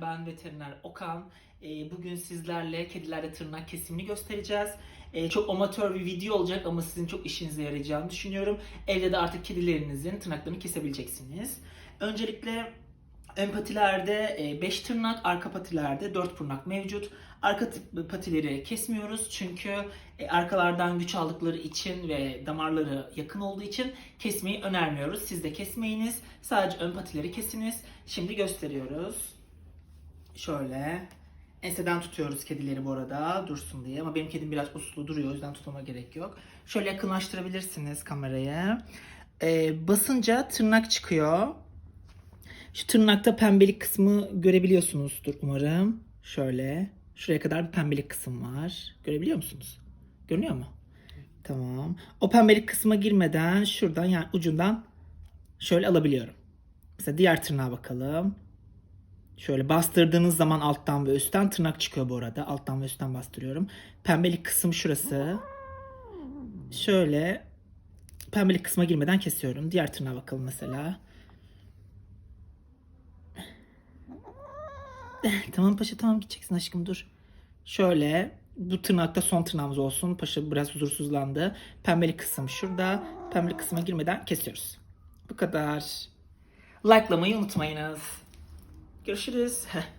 Ben veteriner Okan. Ee, Bugün sizlerle kedilerde tırnak kesimini göstereceğiz. Ee, Çok amatör bir video olacak ama sizin çok işinize yarayacağını düşünüyorum. Evde de artık kedilerinizin tırnaklarını kesebileceksiniz. Öncelikle ön patilerde 5 tırnak, arka patilerde 4 tırnak mevcut. Arka patileri kesmiyoruz çünkü e, arkalardan güç aldıkları için ve damarları yakın olduğu için kesmeyi önermiyoruz. Siz de kesmeyiniz. Sadece ön patileri kesiniz. Şimdi gösteriyoruz. Şöyle. Enseden tutuyoruz kedileri bu arada dursun diye ama benim kedim biraz uslu duruyor o yüzden tutmama gerek yok. Şöyle yakınlaştırabilirsiniz kamerayı. Ee, basınca tırnak çıkıyor. Şu tırnakta pembelik kısmı görebiliyorsunuzdur umarım. Şöyle. Şuraya kadar bir pembelik kısım var. Görebiliyor musunuz? Görünüyor mu? Tamam. O pembelik kısma girmeden şuradan yani ucundan şöyle alabiliyorum. Mesela diğer tırnağa bakalım. Şöyle bastırdığınız zaman alttan ve üstten tırnak çıkıyor bu arada. Alttan ve üstten bastırıyorum. Pembelik kısım şurası. Şöyle pembelik kısma girmeden kesiyorum. Diğer tırnağa bakalım mesela. tamam paşa tamam gideceksin aşkım dur. Şöyle bu tırnakta son tırnağımız olsun. Paşa biraz huzursuzlandı. Pembelik kısım şurada. Pembelik kısma girmeden kesiyoruz. Bu kadar. Like'lamayı unutmayınız. Görüşürüz.